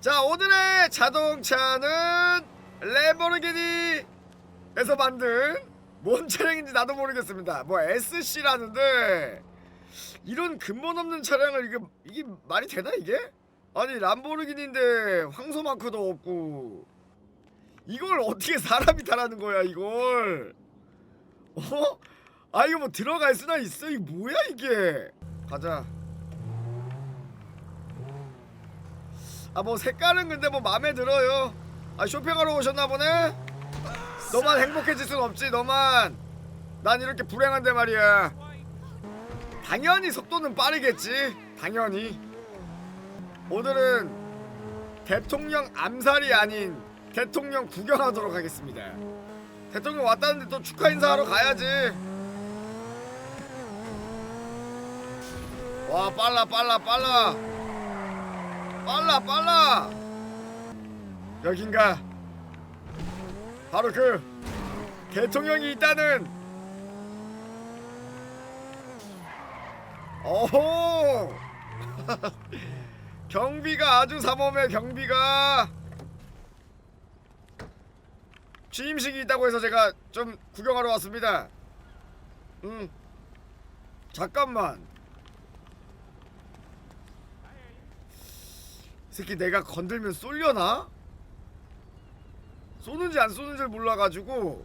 자 오늘의 자동차는 램보르기니에서 만든 뭔 차량인지 나도 모르겠습니다. 뭐 SC라는데 이런 근본 없는 차량을 이게 이게 말이 되나 이게? 아니 람보르기니인데 황소 마크도 없고 이걸 어떻게 사람이 타라는 거야 이걸? 어? 아 이거 뭐 들어갈 수나 있어? 이게 뭐야 이게? 가자. 아 뭐 색깔은 근데 뭐 마음에 들어요. 아 쇼핑하러 오셨나 보네. 너만 행복해질 순 없지. 너만 난 이렇게 불행한데 말이야. 당연히 속도는 빠르겠지. 당연히. 오늘은 대통령 암살이 아닌 대통령 구경하도록 하겠습니다. 대통령 왔다는데 또 축하 인사하러 가야지. 와 빨라 빨라 빨라 빨라 빨라. 여긴가? 바로 그 대통령이 있다는. 오호! 경비가 아주 삼엄해 경비가. 취임식이 있다고 해서 제가 좀 구경하러 왔습니다. 음 잠깐만 새끼 내가 건들면 쏠려나? 쏘는지 안 쏘는지 를 몰라가지고.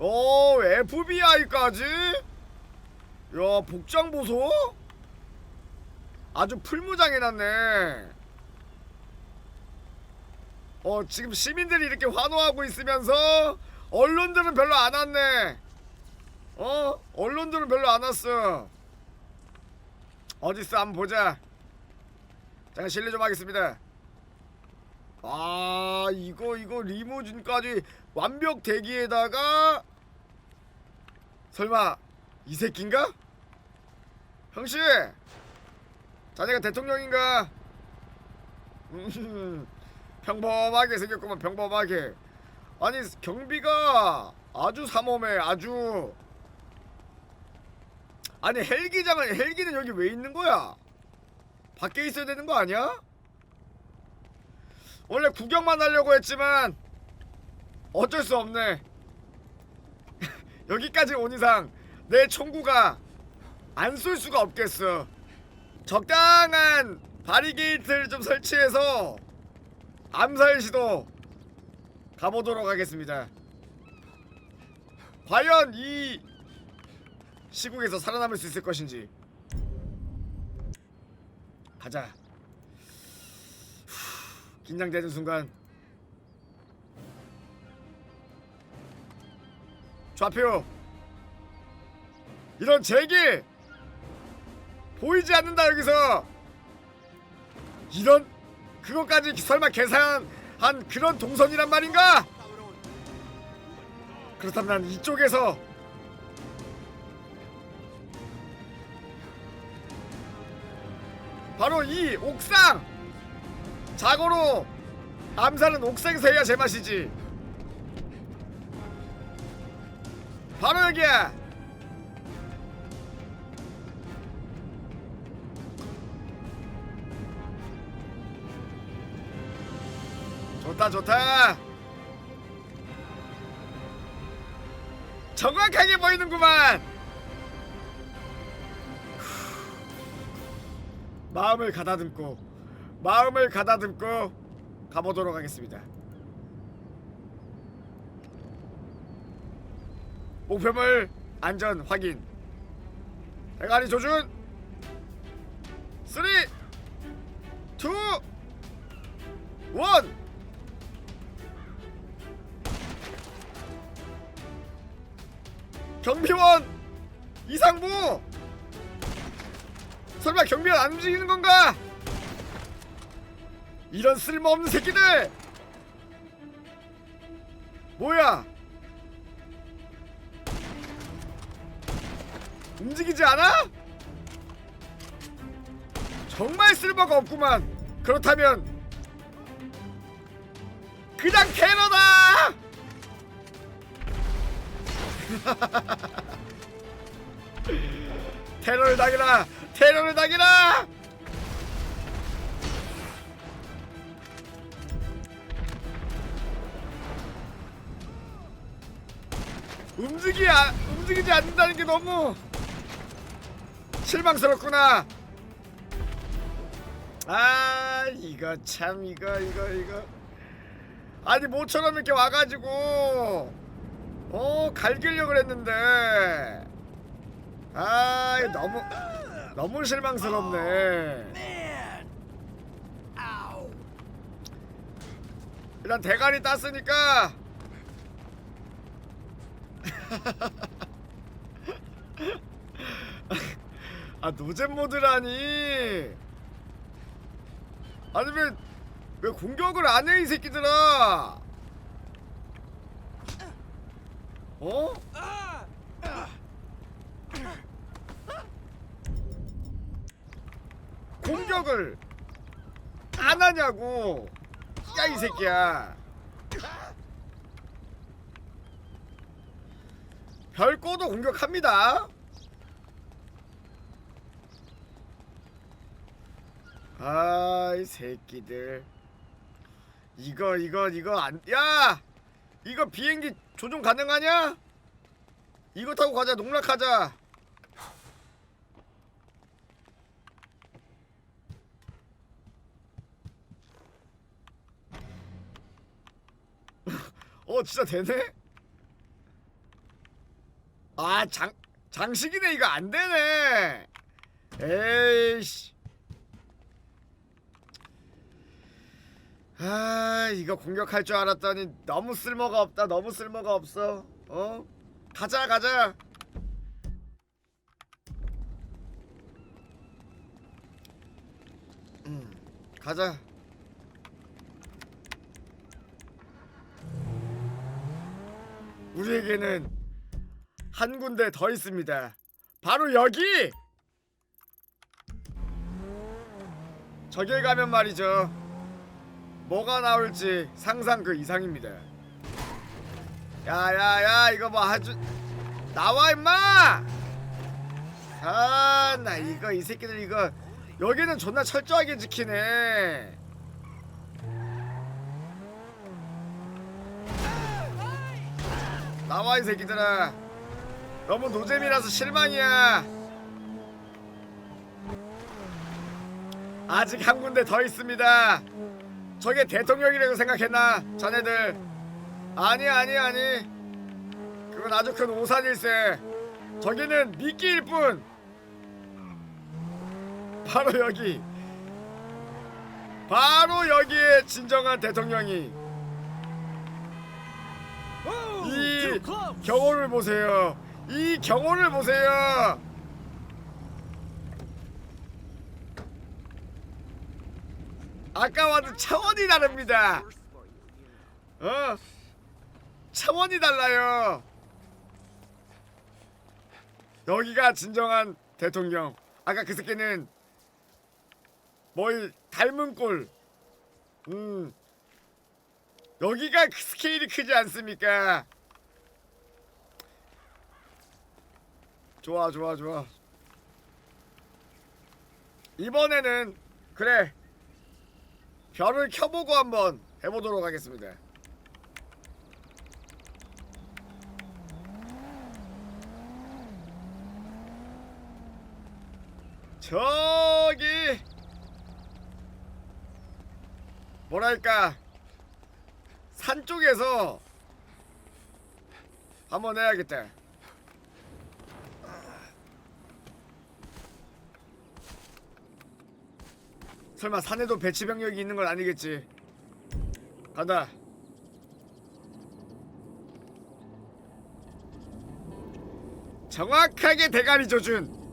어 FBI까지? 야 복장 보소? 아주 풀무장해놨네. 어 지금 시민들이 이렇게 환호하고 있으면서 언론들은 별로 안 왔네. 어? 언론들은 별로 안 왔어. 어딨어? 한번 보자 잠깐 실례 좀 하겠습니다. 아 이거 이거 리무진까지 완벽 대기에다가 설마 이 새끼인가? 형씨 자네가 대통령인가? 음, 평범하게 생겼구만 평범하게 아니 경비가 아주 삼엄해 아주 아니 헬기장은 헬기는 여기 왜 있는 거야? 밖에 있어야 되는 거 아니야? 원래 구경만 하려고 했지만 어쩔 수 없네. 여기까지 온 이상 내 총구가 안 쏠 수가 없겠어. 적당한 바리게이트를 좀 설치해서 암살 시도 가보도록 하겠습니다. 과연 이 시국에서 살아남을 수 있을 것인지. 가자. 후, 긴장되는 순간 좌표 이런 제기 보이지 않는다 여기서 이런 그것까지 설마 계산한 그런 동선이란 말인가? 그렇다면 난 이쪽에서 바로 이 옥상! 자고로 암살은 옥상에서 해야 제맛이지. 바로 여기야! 좋다 좋다. 정확하게 보이는구만 마음을 가다듬고 마음을 가다듬고 가보도록 하겠습니다. 목표물 안전 확인. 대가리 조준. 3 2 1 경비원 이상부 설마 경비원 안 움직이는 건가? 이런 쓸모없는 새끼들! 뭐야? 움직이지 않아? 정말 쓸모가 없구만. 그렇다면 그냥 테러다! 테러를 당해라! 테러를 당해라! 움직이 아, 움직이지 않는다는 게 너무 실망스럽구나. 아 이거 참 이거 이거 이거 아니 모처럼 이렇게 와가지고 어 갈길려 그랬는데. 아 너무 너무 실망스럽네. 일단 대가리 땄으니까 아 노잼 모드라니 아니 왜, 왜 공격을 안 해 이 새끼들아 어? 공격을 안 하냐고. 야 이 새끼야. 별거도 공격합니다. 아 이 새끼들. 이거 이거 이거 안 야! 이거 비행기 조종 가능하냐? 이거 타고 가자 농락하자 어 진짜 되네? 아 장 장식이네 이거 안 되네. 에이씨. 아 이거 공격할 줄 알았더니 너무 쓸모가 없다 너무 쓸모가 없어. 어? 가자 가자. 음 가자 우리에게는 한 군데 더 있습니다 바로 여기 저길 가면 말이죠 뭐가 나올지 상상 그 이상입니다. 야야야 이거 뭐 아주 나와 임마! 아 나 이거 이 새끼들 이거 여기는 존나 철저하게 지키네. 나와 이 새끼들아. 너무 노잼이라서 실망이야. 아직 한 군데 더 있습니다. 저게 대통령이라고 생각했나? 자네들 아니 아니 아니 그건 아주 큰 오산일세 저기는 미끼일 뿐 바로 여기 바로 여기에 진정한 대통령이 이 경호를 보세요 이 경호를 보세요 아까와는 차원이 다릅니다. 어? 차원이 달라요. 여기가 진정한 대통령. 아까 그 새끼는 뭘 닮은 꼴. 음. 여기가 그 스케일이 크지 않습니까? 좋아, 좋아, 좋아. 이번에는 그래 별을 켜보고 한번 해보도록 하겠습니다. 저기 뭐랄까 산 쪽에서 한번 해야겠다. 설마 산에도 배치 병력이 있는 건 아니겠지? 간다. 정확하게 대가리 조준.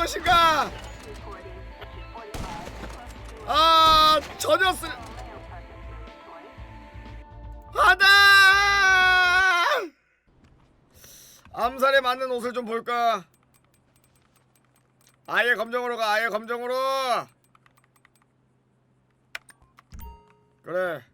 것인가? 아 전혀 쓸 하나 암살에 맞는 옷을 좀 볼까? 아예 검정으로 가 아예 검정으로 그래.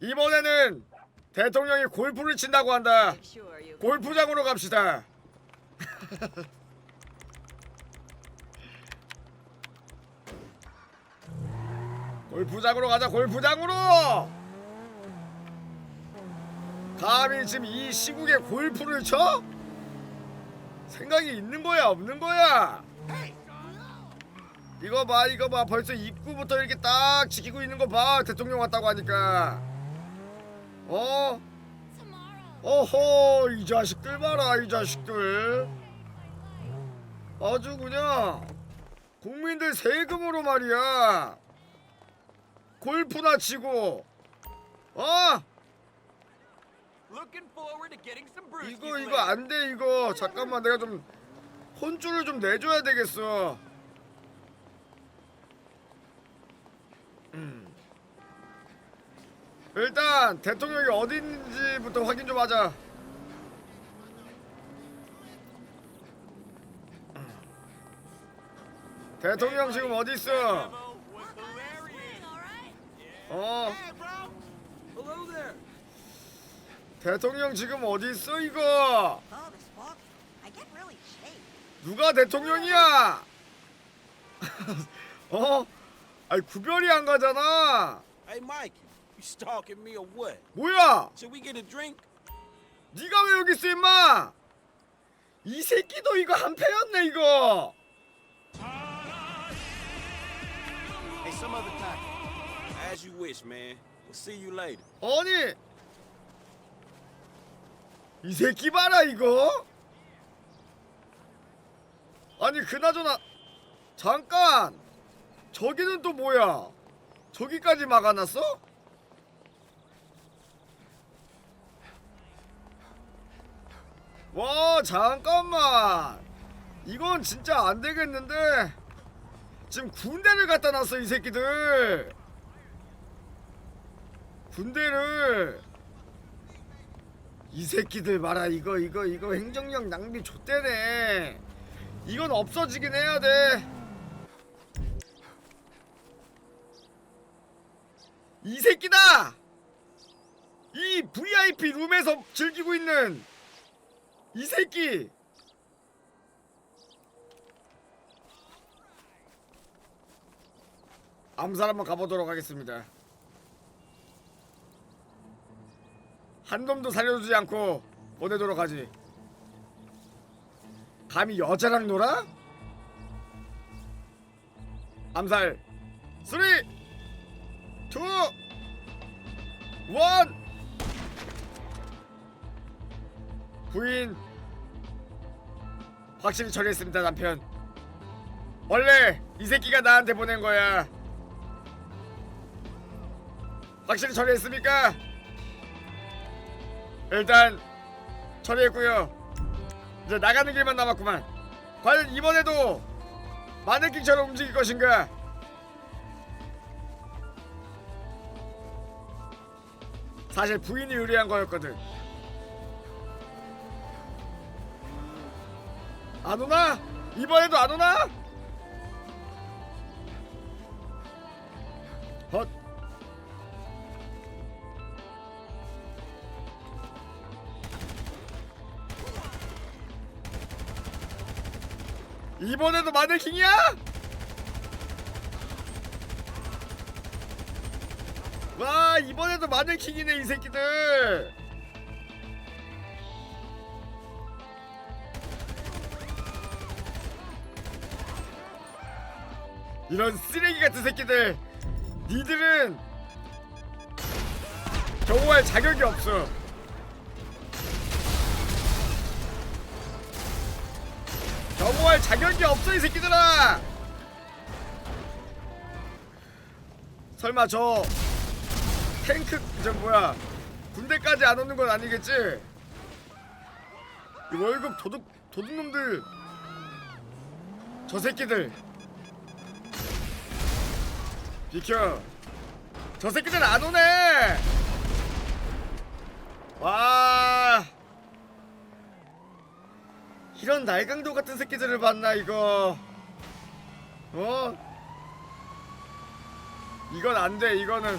이번에는 대통령이 골프를 친다고 한다. 골프장으로 갑시다 골프장으로 가자 골프장으로! 감히 지금 이 시국에 골프를 쳐? 생각이 있는 거야 없는 거야? 이거 봐 이거 봐. 벌써 입구부터 이렇게 딱 지키고 있는 거봐. 대통령 왔다고 하니까. 어? 어허 이 자식들 봐라 이 자식들 아주 그냥 국민들 세금으로 말이야 골프나 치고 어? 이거 이거. 안 돼 이거 잠깐만 내가 좀 혼쭐을 좀 내줘야 되겠어 음. 일단 대통령이 어디 있는지부터 확인 좀 하자 대통령 지금 어디 있어. 어. 대통령 지금 어디 있어 이거. 누가 대통령이야? 어? 아니 구별이 안 가잖아. Hey, Mike, you stalking me or what? 뭐야? Should we get a drink? 네가 왜 여기 있어 임마? 이 새끼도 이거 한패였네 이거. Some other time. As you wish, man. We'll see you later. 아니 이 새끼 봐라 이거. 아니 그나저나 잠깐 저기는 또 뭐야? 저기까지 막아놨어? 와 잠깐만 이건 진짜 안 되겠는데 지금 군대를 갖다 놨어 이 새끼들 군대를 이 새끼들 봐라 이거 이거 이거 행정력 낭비 좆대네 이건 없어지긴 해야 돼. 이 새끼다! 이 VIP 룸에서 즐기고 있는 이 새끼! 암살 한번 가보도록 하겠습니다. 한 놈도 살려주지 않고 보내도록 하지. 감히 여자랑 놀아? 암살 3 2 1 부인 확실히 처리했습니다 남편 원래 이 새끼가 나한테 보낸 거야 확실히 처리했습니까? 일단 처리했고요 이제 나가는 길만 남았구만. 과연 이번에도 마네킹처럼 움직일 것인가? 사실 부인이 의뢰한 거였거든. 안 오나? 이번에도 안 오나? 이번에도 마네킹이야? 와 이번에도 마네킹이네 이 새끼들. 이런 쓰레기 같은 새끼들. 니들은 경호할 자격이 없어 경호할 자격이 없어 이 새끼들아! 설마 저 탱크 저 뭐야 군대까지 안 오는 건 아니겠지? 이 월급 도둑 도둑놈들. 저 새끼들. 비켜. 저 새끼들 안 오네! 와 이런 날강도 같은 새끼들을 봤나 이거 어? 이건 안돼 이거는